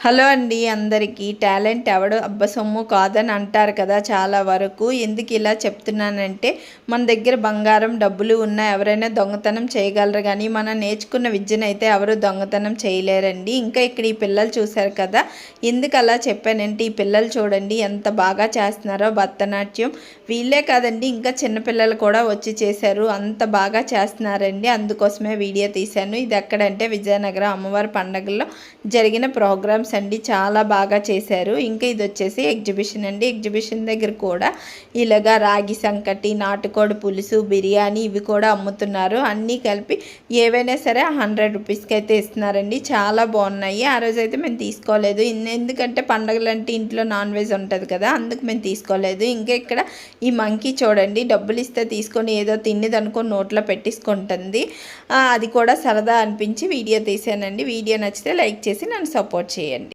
Hello అండి అందరికీ. Talent ఎవడు? అబ్బ సొమ్ము కాదని అంటారు కదా చాలా వరకు. ఎందుకు ఇలా చెప్తున్నానంటే మన దగ్గర బంగారం డబ్బులు ఉన్నా ఎవరైనా దొంగతనం చేయగలరు కానీ మనం నేర్చుకున్న విద్యను అయితే ఎవరు దొంగతనం చేయలేరండి. ఇంకా ఇక్కడ ఈ పిల్లలు చూశారు కదా ఎందుకు అలా చెప్పానంటే ఈ పిల్లలు చూడండి ఎంత బాగా చేస్తున్నారో భరతనాట్యం. వీళ్ళే కాదండి ఇంకా చిన్నపిల్లలు కూడా వచ్చి చేశారు. అంత బాగా చేస్తున్నారండి. అందుకోసమే వీడియో తీశాను. ఇది ఎక్కడంటే విజయనగరం అమ్మవారి పండగల్లో జరిగిన ప్రోగ్రామ్స్ అండి చాలా బాగా చేశారు. ఇంకా ఇది వచ్చేసి ఎగ్జిబిషన్ అండి. ఎగ్జిబిషన్ దగ్గర కూడా ఇలాగా రాగి సంకటి నాటుకోడి పులుసు బిర్యానీ ఇవి కూడా అమ్ముతున్నారు. అన్నీ కలిపి ఏవైనా సరే హండ్రెడ్ రూపీస్కి అయితే ఇస్తున్నారండి. చాలా బాగున్నాయి. ఆ రోజు అయితే మేము తీసుకోలేదు. ఎందుకంటే పండుగలు అంటే ఇంట్లో నాన్ వెజ్ ఉంటుంది కదా అందుకు మేము తీసుకోలేదు. ఇంకా ఇక్కడ ఈ మంకీ చూడండి. డబ్బులు ఇస్తే తీసుకొని ఏదో తిన్నది అనుకో నోట్లో పెట్టేసుకుంటుంది. అది కూడా సరదా అనిపించి వీడియో తీసానండి. వీడియో నచ్చితే లైక్ చేసి నన్ను సపోర్ట్ చేయండి.